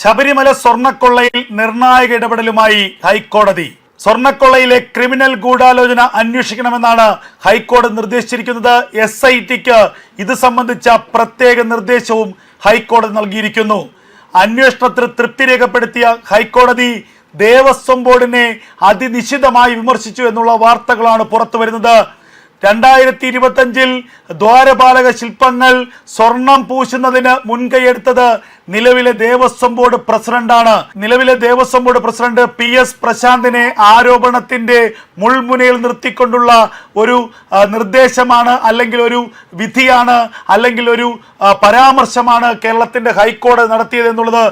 ശബരിമല സ്വർണക്കൊള്ളയിൽ നിർണായക ഇടപെടലുമായി ഹൈക്കോടതി. സ്വർണക്കൊള്ളയിലെ ക്രിമിനൽ ഗൂഢാലോചന അന്വേഷിക്കണമെന്നാണ് ഹൈക്കോടതി നിർദ്ദേശിച്ചിരിക്കുന്നത്. എസ് ഐ ടിക്ക് ഇത് സംബന്ധിച്ച പ്രത്യേക നിർദ്ദേശവും ഹൈക്കോടതി നൽകിയിരിക്കുന്നു. അന്വേഷണത്തിൽ തൃപ്തി രേഖപ്പെടുത്തിയ ഹൈക്കോടതി ദേവസ്വം ബോർഡിനെ അതിനിശിതമായി വിമർശിച്ചു എന്നുള്ള വാർത്തകളാണ് പുറത്തു വരുന്നത് രണ്ടായിരത്തി ഇരുപത്തഞ്ചിൽ ദ്വാരപാലക ശില്പങ്ങൾ സ്വർണം പൂശുന്നതിന് മുൻകൈയെടുത്തത് നിലവിലെ ദേവസ്വം ബോർഡ് പ്രസിഡന്റാണ്. നിലവിലെ Devaswom board president P S പ്രശാന്തിനെ ആരോപണത്തിന്റെ മുൾമുനയിൽ നിർത്തിക്കൊണ്ടുള്ള ഒരു നിർദ്ദേശമാണ് അല്ലെങ്കിൽ ഒരു വിധിയാണ് അല്ലെങ്കിൽ ഒരു പരാമർശമാണ് കേരളത്തിന്റെ ഹൈക്കോടതി നടത്തിയത് എന്നുള്ളത്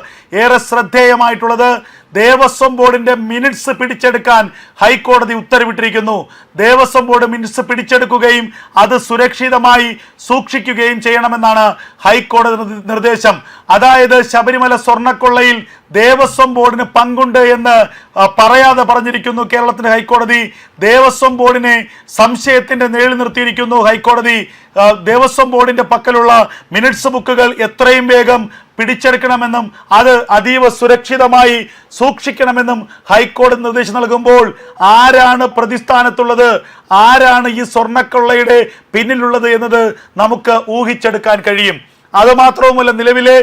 ഏറെ ശ്രദ്ധേയമായിട്ടുള്ളത്. ദേവസ്വം ബോർഡിന്റെ മിനിറ്റ്സ് പിടിച്ചെടുക്കാൻ ഹൈക്കോടതി ഉത്തരവിട്ടിരിക്കുന്നു. ദേവസ്വം ബോർഡ് മിനിറ്റ്സ് പിടിച്ചെടുക്കുകയും അത് സുരക്ഷിതമായി സൂക്ഷിക്കുകയും ചെയ്യണമെന്നാണ് ഹൈക്കോടതി നിർദ്ദേശം. അതായത് ശബരിമല സ്വർണക്കൊള്ളയിൽ ദേവസ്വം ബോർഡിന് പങ്കുണ്ട് എന്ന് പറയാതെ പറഞ്ഞിരിക്കുന്നു കേരളത്തിന്റെ ഹൈക്കോടതി. ദേവസ്വം ബോർഡിനെ സംശയത്തിന്റെ നേരിൽ നിർത്തിയിരിക്കുന്നു ഹൈക്കോടതി. ദേവസ്വം ബോർഡിന്റെ പക്കലുള്ള മിനിറ്റ്സ് ബുക്കുകൾ എത്രയും വേഗം പിടിച്ചെടുക്കണമെന്നും അത് അതീവ സുരക്ഷിതമായി സൂക്ഷിക്കണമെന്നും ഹൈക്കോടതി നിർദ്ദേശം നൽകുമ്പോൾ ആരാണ് പ്രതിസ്ഥാനത്തുള്ളത് ആരാണ് ഈ സ്വർണക്കൊള്ളയുടെ പിന്നിലുള്ളത് എന്നത് നമുക്ക് ഊഹിച്ചെടുക്കാൻ കഴിയും. അത് മാത്രവുമല്ല നിലവിലെ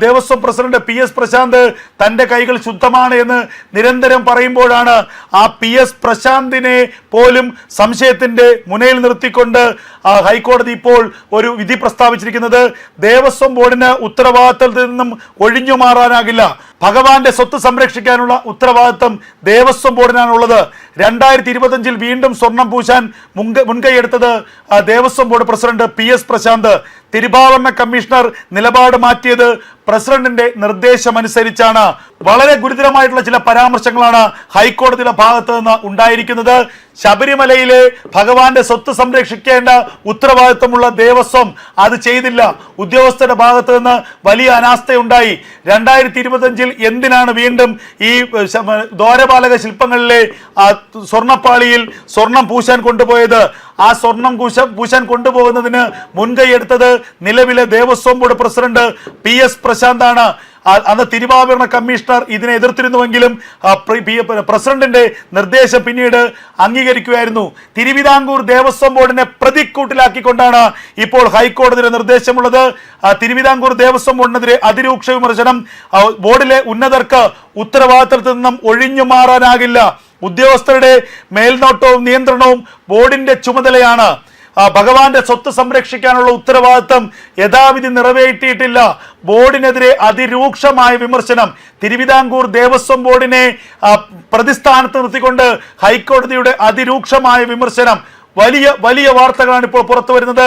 Devaswom president P S Prashanth തന്റെ കൈകൾ ശുദ്ധമാണ് എന്ന് നിരന്തരം പറയുമ്പോഴാണ് ആ പി എസ് പ്രശാന്തിനെ പോലും സംശയത്തിന്റെ മുനയിൽ നിർത്തിക്കൊണ്ട് ഹൈക്കോടതി ഇപ്പോൾ ഒരു വിധി പ്രസ്താവിച്ചിരിക്കുന്നത് ദേവസ്വം ബോർഡിന് ഉത്തരവാദിത്തത്തിൽ നിന്നും ഒഴിഞ്ഞു മാറാനാകില്ല. ഭഗവാന്റെ സ്വത്ത് സംരക്ഷിക്കാനുള്ള ഉത്തരവാദിത്തം ദേവസ്വം ബോർഡിനാണുള്ളത്. രണ്ടായിരത്തി ഇരുപത്തഞ്ചിൽ വീണ്ടും സ്വർണം പൂശാൻ മുൻകൈ ആ, Devaswom board president P S Prashanth. തിരുവാഭരണ കമ്മീഷണർ നിലപാട് മാറ്റിയത് പ്രസിഡന്റിന്റെ നിർദ്ദേശമനുസരിച്ചാണ്. വളരെ ഗുരുതരമായിട്ടുള്ള ചില പരാമർശങ്ങളാണ് ഹൈക്കോടതിയുടെ ഭാഗത്ത് നിന്ന് ഉണ്ടായിരിക്കുന്നത്. ശബരിമലയിലെ ഭഗവാന്റെ സ്വത്ത് സംരക്ഷിക്കേണ്ട ഉത്തരവാദിത്വമുള്ള ദേവസ്വം അത് ചെയ്തില്ല. ഉദ്യോഗസ്ഥരുടെ ഭാഗത്ത് നിന്ന് വലിയ അനാസ്ഥയുണ്ടായി. രണ്ടായിരത്തി ഇരുപത്തഞ്ചിൽ എന്തിനാണ് വീണ്ടും ഈ ദ്വാരപാലക ശില്പങ്ങളിലെ ആ സ്വർണപ്പാളിയിൽ സ്വർണം പൂശാൻ കൊണ്ടുപോയത്? ആ സ്വർണം പൂശ പൂശാൻ കൊണ്ടുപോകുന്നതിന് മുൻകൈയെടുത്തത് നിലവിലെ Devaswom board president P S പ്രശാന്താണ്. അന്ന് തിരുവാഭരണ കമ്മീഷണർ ഇതിനെ എതിർത്തിരുന്നുവെങ്കിലും പ്രസിഡന്റിന്റെ നിർദ്ദേശം പിന്നീട് അംഗീകരിക്കുകയായിരുന്നു. തിരുവിതാംകൂർ ദേവസ്വം ബോർഡിനെ പ്രതിക്കൂട്ടിലാക്കിക്കൊണ്ടാണ് ഇപ്പോൾ ഹൈക്കോടതിയുടെ നിർദ്ദേശമുള്ളത്. തിരുവിതാംകൂർ ദേവസ്വം ബോർഡിനെതിരെ അതിരൂക്ഷ വിമർശനം ബോർഡിലെ ഉന്നതർക്ക് ഉത്തരവാദിത്തത്തിൽ നിന്നും ഒഴിഞ്ഞു മാറാനാകില്ല. ഉദ്യോഗസ്ഥരുടെ മേൽനോട്ടവും നിയന്ത്രണവും ബോർഡിന്റെ ചുമതലയാണ്. ഭഗവാന്റെ സ്വത്ത് സംരക്ഷിക്കാനുള്ള ഉത്തരവാദിത്തം യഥാവിധി നിറവേറ്റിയിട്ടില്ല. ബോർഡിനെതിരെ അതിരൂക്ഷമായ വിമർശനം. തിരുവിതാംകൂർ ദേവസ്വം ബോർഡിനെ പ്രതിസ്ഥാനത്ത് നിർത്തിക്കൊണ്ട് ഹൈക്കോടതിയുടെ അതിരൂക്ഷമായ വിമർശനം. വലിയ വലിയ വാർത്തകളാണ് ഇപ്പോൾ പുറത്തു വരുന്നത്.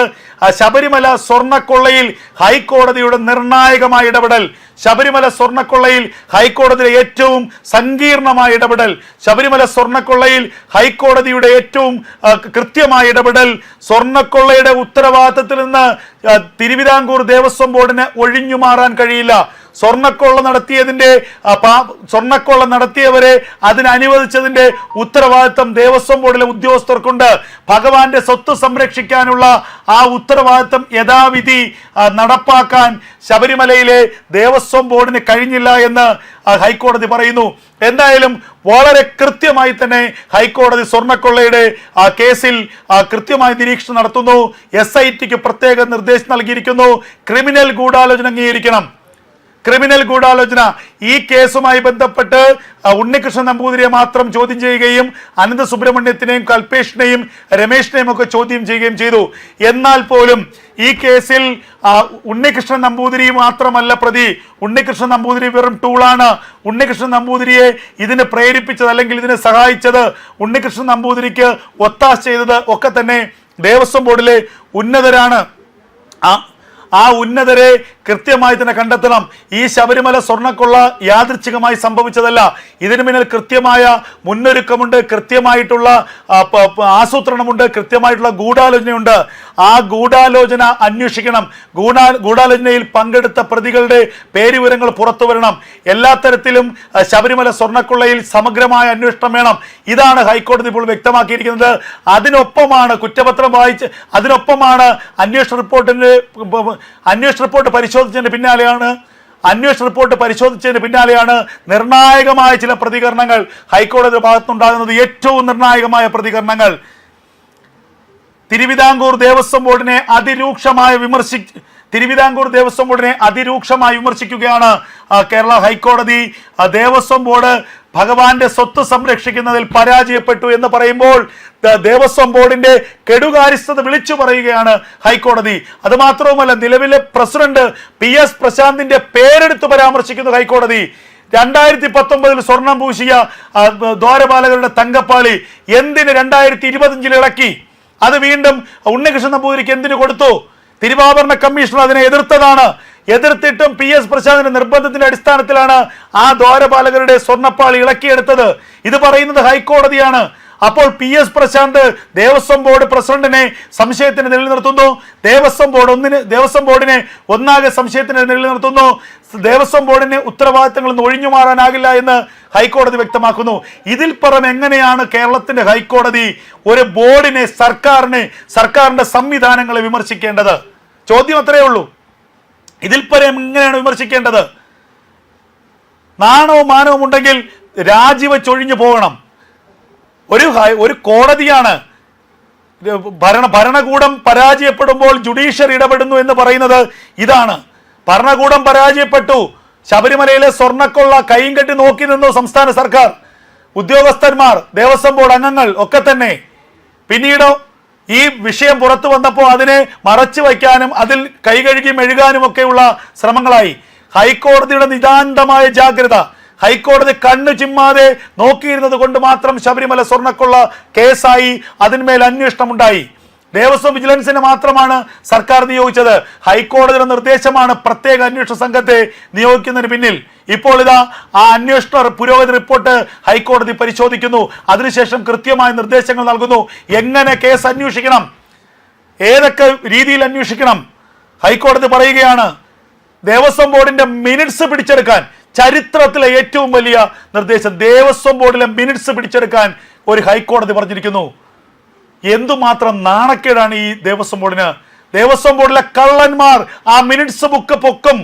ശബരിമല സ്വർണക്കൊള്ളയിൽ ഹൈക്കോടതിയുടെ നിർണായകമായ ഇടപെടൽ. ശബരിമല സ്വർണക്കൊള്ളയിൽ ഹൈക്കോടതിയിലെ ഏറ്റവും സങ്കീർണമായ ഇടപെടൽ. ശബരിമല സ്വർണക്കൊള്ളയിൽ ഹൈക്കോടതിയുടെ ഏറ്റവും കൃത്യമായ ഇടപെടൽ. സ്വർണക്കൊള്ളയുടെ ഉത്തരവാദിത്തത്തിൽ നിന്ന് തിരുവിതാംകൂർ ദേവസ്വം ബോർഡിന് ഒഴിഞ്ഞു മാറാൻ കഴിയില്ല. സ്വർണക്കൊള്ള നടത്തിയതിന്റെ ആ, സ്വർണക്കൊള്ള നടത്തിയവരെ അതിന് അനുവദിച്ചതിന്റെ ഉത്തരവാദിത്തം ദേവസ്വം ബോർഡിലെ ഉദ്യോഗസ്ഥർക്കുണ്ട്. ഭഗവാന്റെ സ്വത്ത് സംരക്ഷിക്കാനുള്ള ആ ഉത്തരവാദിത്തം യഥാവിധി നടപ്പാക്കാൻ ശബരിമലയിലെ ദേവസ്വം ബോർഡിന് കഴിഞ്ഞില്ല എന്ന് ഹൈക്കോടതി പറയുന്നു. എന്തായാലും വളരെ കൃത്യമായി തന്നെ ഹൈക്കോടതി സ്വർണക്കൊള്ളയുടെ കേസിൽ കൃത്യമായി നിരീക്ഷണം നടത്തുന്നു. എസ് ഐ ടിക്ക് പ്രത്യേക നിർദ്ദേശം നൽകിയിരിക്കുന്നു. ക്രിമിനൽ ഗൂഢാലോചന അംഗീകരിക്കണം. ക്രിമിനൽ ഗൂഢാലോചന ഈ കേസുമായി ബന്ധപ്പെട്ട് ഉണ്ണികൃഷ്ണൻ നമ്പൂതിരിയെ മാത്രം ചോദ്യം ചെയ്യുകയും അനന്ത സുബ്രഹ്മണ്യത്തിനെയും കൽപേഷിനെയും രമേഷിനെയും ഒക്കെ ചോദ്യം ചെയ്യുകയും ചെയ്തു. എന്നാൽ പോലും ഈ കേസിൽ ഉണ്ണികൃഷ്ണൻ നമ്പൂതിരി മാത്രമല്ല പ്രതി. ഉണ്ണികൃഷ്ണൻ നമ്പൂതിരി വെറും ടൂളാണ്. ഉണ്ണികൃഷ്ണൻ നമ്പൂതിരിയെ ഇതിന് പ്രേരിപ്പിച്ചത് അല്ലെങ്കിൽ ഇതിനെ സഹായിച്ചത് ഉണ്ണികൃഷ്ണൻ നമ്പൂതിരിക്ക് ഒത്താശ ചെയ്തത് ഒക്കെ തന്നെ ദേവസ്വം ബോർഡിലെ ഉന്നതരാണ്. ആ ആ ഉന്നതരെ കൃത്യമായി തന്നെ കണ്ടെത്തണം. ഈ ശബരിമല സ്വർണക്കൊള്ള യാദൃച്ഛികമായി സംഭവിച്ചതല്ല. ഇതിനു പിന്നിൽ കൃത്യമായ മുന്നൊരുക്കമുണ്ട് കൃത്യമായിട്ടുള്ള ആസൂത്രണമുണ്ട് കൃത്യമായിട്ടുള്ള ഗൂഢാലോചനയുണ്ട്. ആ ഗൂഢാലോചന അന്വേഷിക്കണം. ഗൂഢാ ഗൂഢാലോചനയിൽ പങ്കെടുത്ത പ്രതികളുടെ പേരുവിവരങ്ങൾ പുറത്തു വരണം. എല്ലാ തരത്തിലും ശബരിമല സ്വർണക്കൊള്ളയിൽ സമഗ്രമായ അന്വേഷണം വേണം. ഇതാണ് ഹൈക്കോടതി ഇപ്പോൾ വ്യക്തമാക്കിയിരിക്കുന്നത്. അതിനൊപ്പമാണ് കുറ്റപത്രം വായിച്ച് അതിനൊപ്പമാണ് അന്വേഷണ റിപ്പോർട്ടിന്റെ അന്വേഷണ റിപ്പോർട്ട് പരിശോധിച്ചതിന് പിന്നാലെയാണ് അന്വേഷണ റിപ്പോർട്ട് പരിശോധിച്ചതിന് പിന്നാലെയാണ് നിർണായകമായ ചില പ്രതികരണങ്ങൾ ഹൈക്കോടതിയുടെ ഭാഗത്തുണ്ടാകുന്നത്. ഏറ്റവും നിർണായകമായ പ്രതികരണങ്ങൾ തിരുവിതാംകൂർ ദേവസ്വം ബോർഡിനെ അതിരൂക്ഷമായി വിമർശി തിരുവിതാംകൂർ ദേവസ്വം ബോർഡിനെ അതിരൂക്ഷമായി വിമർശിക്കുകയാണ് കേരള ഹൈക്കോടതി. ദേവസ്വം ബോർഡ് ഭഗവാന്റെ സ്വത്ത് സംരക്ഷിക്കുന്നതിൽ പരാജയപ്പെട്ടു എന്ന് പറയുമ്പോൾ ദേവസ്വം ബോർഡിന്റെ കെടുകാര്യസ്ഥത വിളിച്ചു പറയുകയാണ് ഹൈക്കോടതി. അതുമാത്രവുമല്ല നിലവിലെ പ്രസിഡന്റ് പി എസ് പ്രശാന്തിന്റെ പേരെടുത്ത് പരാമർശിക്കുന്നു ഹൈക്കോടതി. രണ്ടായിരത്തി പത്തൊമ്പതിൽ സ്വർണം പൂശിയ ദ്വാരപാലകരുടെ തങ്കപ്പാളി എന്തിന് രണ്ടായിരത്തി ഇരുപത്തിയഞ്ചിൽ ഇളക്കി? അത് വീണ്ടും ഉണ്ണികൃഷ്ണൻ നമ്പൂതിരിക്ക് എന്തിനു കൊടുത്തു? തിരുവാഭരണ കമ്മീഷണർ അതിനെ എതിർത്തതാണ്. എതിർത്തിട്ടും പി എസ് പ്രശാന്തിന്റെ നിർബന്ധത്തിന്റെ അടിസ്ഥാനത്തിലാണ് ആ ദ്വാരപാലകരുടെ സ്വർണപ്പാളി ഇളക്കിയെടുത്തത്. ഇത് പറയുന്നത് ഹൈക്കോടതിയാണ്. അപ്പോൾ P S Prashanth Devaswom board പ്രസിഡന്റിനെ സംശയത്തിന് നിലനിർത്തുന്നു. ദേവസ്വം ബോർഡ് ഒന്നിന് ദേവസ്വം ബോർഡിനെ ഒന്നാകെ സംശയത്തിന് നിലനിർത്തുന്നു. ദേവസ്വം ബോർഡിന് ഉത്തരവാദിത്തങ്ങളിൽ നിന്ന് ഒഴിഞ്ഞു മാറാനാകില്ല എന്ന് ഹൈക്കോടതി വ്യക്തമാക്കുന്നു. ഇതിൽ പുറം എങ്ങനെയാണ് കേരളത്തിന്റെ ഹൈക്കോടതി ഒരു ബോർഡിനെ സർക്കാരിനെ സർക്കാരിന്റെ സംവിധാനങ്ങളെ വിമർശിക്കേണ്ടത്? ചോദ്യം അത്രയേ ഉള്ളൂ. ഇതിൽ പരം എങ്ങനെയാണ് വിമർശിക്കേണ്ടത്? നാണവും മാനവും ഉണ്ടെങ്കിൽ രാജിവെച്ചൊഴിഞ്ഞു പോകണം. ഒരു ഒരു കോടതിയാണ്. ഭരണ ഭരണകൂടം പരാജയപ്പെടുമ്പോൾ ജുഡീഷ്യറി ഇടപെടുന്നു എന്ന് പറയുന്നത് ഇതാണ്. ഭരണകൂടം പരാജയപ്പെട്ടു. ശബരിമലയിലെ സ്വർണക്കൊള്ള കൈയും കെട്ടി നോക്കി നിന്നു സംസ്ഥാന സർക്കാർ. ഉദ്യോഗസ്ഥന്മാർ ദേവസ്വം ബോർഡ് അംഗങ്ങൾ ഒക്കെ തന്നെ. പിന്നീടോ ഈ വിഷയം പുറത്തു വന്നപ്പോൾ അതിനെ മറച്ചു വയ്ക്കാനും അതിൽ കൈകഴുകി മെഴുകാനും ഒക്കെയുള്ള ശ്രമങ്ങളായി. ഹൈക്കോടതിയുടെ നിതാന്തമായ ജാഗ്രത. ഹൈക്കോടതി കണ്ണു ചിമ്മാതെ നോക്കിയിരുന്നത് കൊണ്ട് മാത്രം ശബരിമല സ്വർണക്കൊള്ള കേസായി. അതിന്മേൽ അന്വേഷണം ഉണ്ടായി ദേവസ്വം വിജിലൻസിനെ മാത്രമാണ് സർക്കാർ നിയോഗിച്ചത്. ഹൈക്കോടതിയുടെ നിർദ്ദേശമാണ് പ്രത്യേക അന്വേഷണ സംഘത്തെ നിയോഗിക്കുന്നതിന് പിന്നിൽ. ഇപ്പോൾ ഇതാ ആ അന്വേഷണ പുരോഗതി റിപ്പോർട്ട് ഹൈക്കോടതി പരിശോധിക്കുന്നു. അതിനുശേഷം കൃത്യമായ നിർദ്ദേശങ്ങൾ നൽകുന്നു. എങ്ങനെ കേസ് അന്വേഷിക്കണം? ഏതൊക്കെ രീതിയിൽ അന്വേഷിക്കണം? ഹൈക്കോടതി പറയുകയാണ് ദേവസ്വം ബോർഡിന്റെ മിനിറ്റ്സ് പിടിച്ചെടുക്കാൻ. ചരിത്രത്തിലെ ഏറ്റവും വലിയ നിർദ്ദേശം ദേവസ്വം ബോർഡിലെ മിനിറ്റ്സ് പിടിച്ചെടുക്കാൻ ഒരു ഹൈക്കോടതി പറഞ്ഞിരിക്കുന്നു. എന്തുമാത്രം നാണക്കേടാണ് ഈ ദേവസ്വം ബോർഡിന്? ദേവസ്വം ബോർഡിലെ കള്ളന്മാർ ആ മിനിറ്റ്സ് ബുക്ക് പൊക്കും.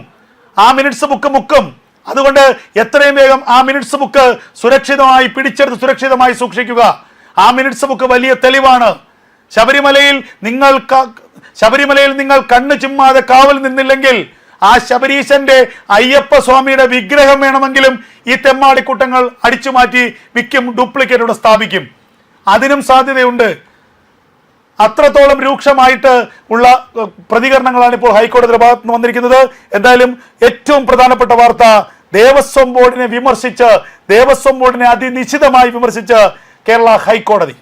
ആ മിനിറ്റ്സ് ബുക്ക് മുക്കും. അതുകൊണ്ട് എത്രയും വേഗം ആ മിനിറ്റ്സ് ബുക്ക് സുരക്ഷിതമായി പിടിച്ചെടുത്ത് സുരക്ഷിതമായി സൂക്ഷിക്കുക. ആ മിനിറ്റ്സ് ബുക്ക് വലിയ തെളിവാണ്. ശബരിമലയിൽ നിങ്ങൾ ശബരിമലയിൽ നിങ്ങൾ കണ്ണ് ചിമ്മാതെ കാവൽ നിന്നില്ലെങ്കിൽ ആ ശബരീശന്റെ അയ്യപ്പ സ്വാമിയുടെ വിഗ്രഹം വേണമെങ്കിലും ഈ തെമ്മാടിക്കൂട്ടങ്ങൾ അടിച്ചു മാറ്റി വിൽക്കും ഡ്യൂപ്ലിക്കേറ്റ് ഇവിടെ സ്ഥാപിക്കും. അതിനും സാധ്യതയുണ്ട്. അത്രത്തോളം രൂക്ഷമായിട്ട് ഉള്ള പ്രതികരണങ്ങളാണ് ഇപ്പോൾ ഹൈക്കോടതിയുടെ ഭാഗത്ത് നിന്ന് വന്നിരിക്കുന്നത്. എന്തായാലും ഏറ്റവും പ്രധാനപ്പെട്ട വാർത്ത ദേവസ്വം ബോർഡിനെ വിമർശിച്ച് ദേവസ്വം ബോർഡിനെ അതിനിശ്ചിതമായി വിമർശിച്ച് കേരള ഹൈക്കോടതി.